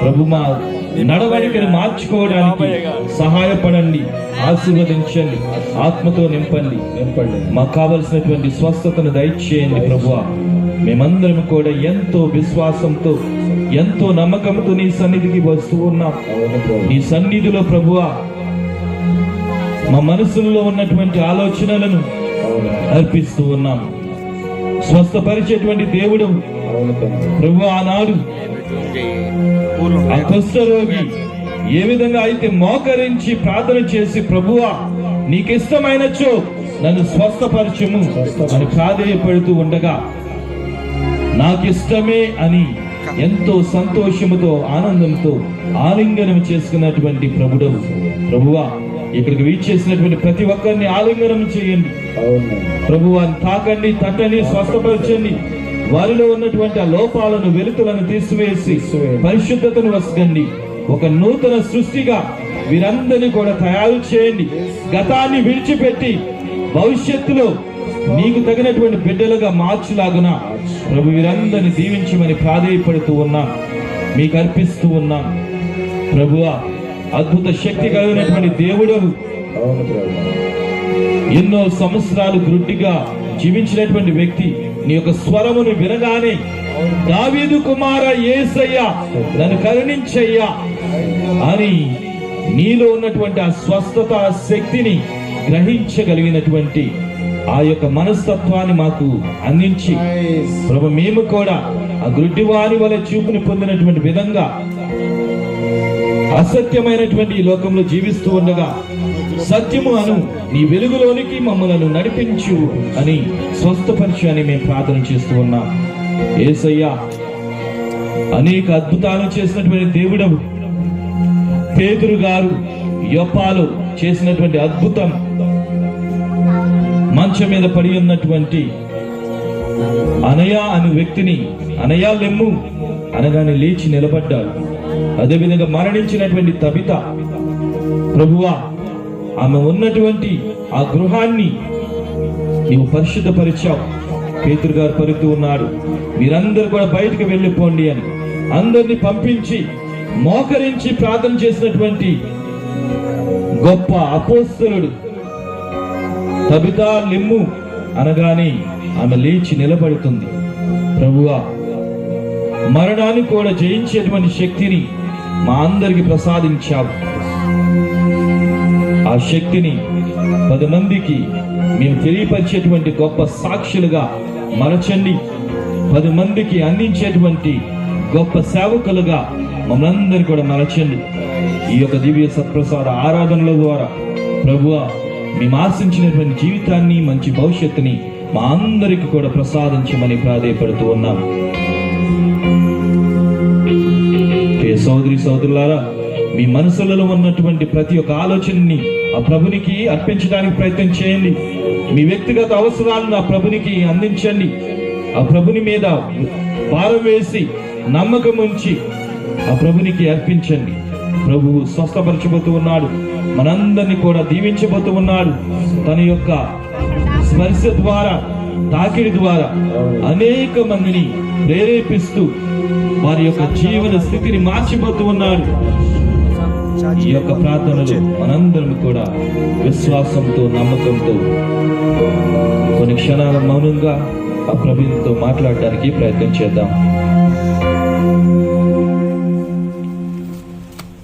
ప్రభు మా నడవడికను మార్చుకోవడానికి సహాయపడండి ఆశీర్వదించండి ఆత్మతో నింపండి నింపండి. మాకు కావలసినటువంటి స్వస్థతను దయచేయండి ప్రభువా. మేమందరం కూడా ఎంతో విశ్వాసంతో ఎంతో నమ్మకంతో నీ సన్నిధికి వస్తూ ఉన్నాం. ప్రభు నీ సన్నిధిలో ప్రభువా మా మనసుల్లో ఉన్నటువంటి ఆలోచనలను అర్పిస్తూ ఉన్నాం. స్వస్థపరిచేటువంటి దేవుడు ప్రభు ఆనాడు కుష్ఠరోగి ఏ విధంగా అయితే మోకరించి ప్రార్థన చేసి ప్రభువా నీకిష్టమైనచో నన్ను స్వస్థపరచుము అని ప్రాధేయపడుతూ ఉండగా నాకిష్టమే అని ఎంతో సంతోషముతో ఆనందంతో ఆలింగనం చేసుకున్నటువంటి ప్రభుడవు ప్రభువా ఇక్కడికి వీచేసినటువంటి ప్రతి ఒక్కరిని ఆలింగనం చేయండి. ప్రభువాన్ని తాకండి తట్టండి స్వస్థపరచండి. వారిలో ఉన్నటువంటి ఆ లోపాలను వెలుతులను తీసివేసి పరిశుద్ధతను వసగండి. ఒక నూతన సృష్టిగా వీరందరినీ కూడా తయారు చేయండి. గతాన్ని విడిచిపెట్టి భవిష్యత్తులో నీకు తగినటువంటి బిడ్డలుగా మార్చులాగున ప్రభు వీరందరిని దీవించమని ప్రాధేయపడుతూ ఉన్నాం మీకు అర్పిస్తూ ఉన్నాం. ప్రభువా అద్భుత శక్తి కలిగినటువంటి దేవుడు. ప్రభు. ఎన్నో సంవత్సరాలు గ్రుడ్డిగా జీవించినటువంటి వ్యక్తి. నీ యొక్క స్వరమును వినగానే దావీదు కుమార ఏసయ్యా నన్ను కరుణించయ్యా అని నీలో ఉన్నటువంటి ఆ స్వస్థత శక్తిని గ్రహించగలిగినటువంటి ఆ యొక్క మనస్తత్వాన్ని మాకు అందించి. ప్రభు మేము కూడా ఆ గుడ్డివారి వల్ల చూపుని పొందినటువంటి విధంగా అసత్యమైనటువంటి ఈ లోకంలో జీవిస్తూ ఉండగా సత్యము అను నీ వెలుగులోనికి మమ్మలను నడిపించు అని స్వస్థపరచు అని మేము ప్రార్థన చేస్తూ ఉన్నాం. ఏసయ్యా అనేక అద్భుతాలు చేసినటువంటి దేవుడవు. పేతురు గారు యొప్పాలో చేసినటువంటి అద్భుతం. మంచం మీద పడి ఉన్నటువంటి అనయ అను వ్యక్తిని అనయా లెమ్ము అనగానే లేచి నిలబడ్డాడు. అదేవిధంగా మరణించినటువంటి తబిత. ప్రభువా ఆమె ఉన్నటువంటి ఆ గృహాన్ని నీవు పరిశుద్ధపరిచావు. పేతురు గారు పలుకుతూ ఉన్నాడు మీరందరూ కూడా బయటకు వెళ్ళిపోండి అని. అందరిని పంపించి మోకరించి ప్రార్థన చేసినటువంటి గొప్ప అపోస్తలుడు తబితా లిమ్ము అనగానే ఆమె లేచి నిలబడుతుంది. ప్రభువా మరణాన్ని కూడా జయించేటువంటి శక్తిని మా అందరికి ప్రసాదించావు. ఆ శక్తిని పది మందికి మేము తెలియపరిచేటువంటి గొప్ప సాక్షులుగా మరచండి పది మందికి అందించేటువంటి గొప్ప సేవకులుగా మమ్మల్ని కూడా మరచండి ఈ యొక్క దివ్య సత్ప్రసాద ఆరాధనల ద్వారా ప్రభువ మేము ఆశించినటువంటి జీవితాన్ని మంచి భవిష్యత్తుని మా అందరికి కూడా ప్రసాదించమని ప్రాధేయపడుతూ ఉన్నాం. సోదరి సోదరులారా మీ మనసులలో ఉన్నటువంటి ప్రతి ఒక్క ఆలోచనని ఆ ప్రభునికి అర్పించడానికి ప్రయత్నం చేయండి. మీ వ్యక్తిగత అవసరాలను ఆ ప్రభునికి అందించండి. ఆ ప్రభుని మీద భారం వేసి నమ్మకం ఉంచి ఆ ప్రభునికి అర్పించండి. ప్రభువు స్వస్థపరచబోతూ ఉన్నాడు. మనందరినీ కూడా దీవించబోతూ ఉన్నాడు. తన యొక్క స్పర్శ ద్వారా తాకిడి ద్వారా అనేక మందిని ప్రేరేపిస్తూ వారి యొక్క జీవన స్థితిని మార్చిపోతూ ఉన్నాడు. ఈ యొక్క ప్రార్థనలు మనందరం కూడా విశ్వాసంతో నమ్మకంతో కొన్ని క్షణాల మౌనంగా ఆ ప్రభుత్వంతో మాట్లాడడానికి ప్రయత్నం చేద్దాం.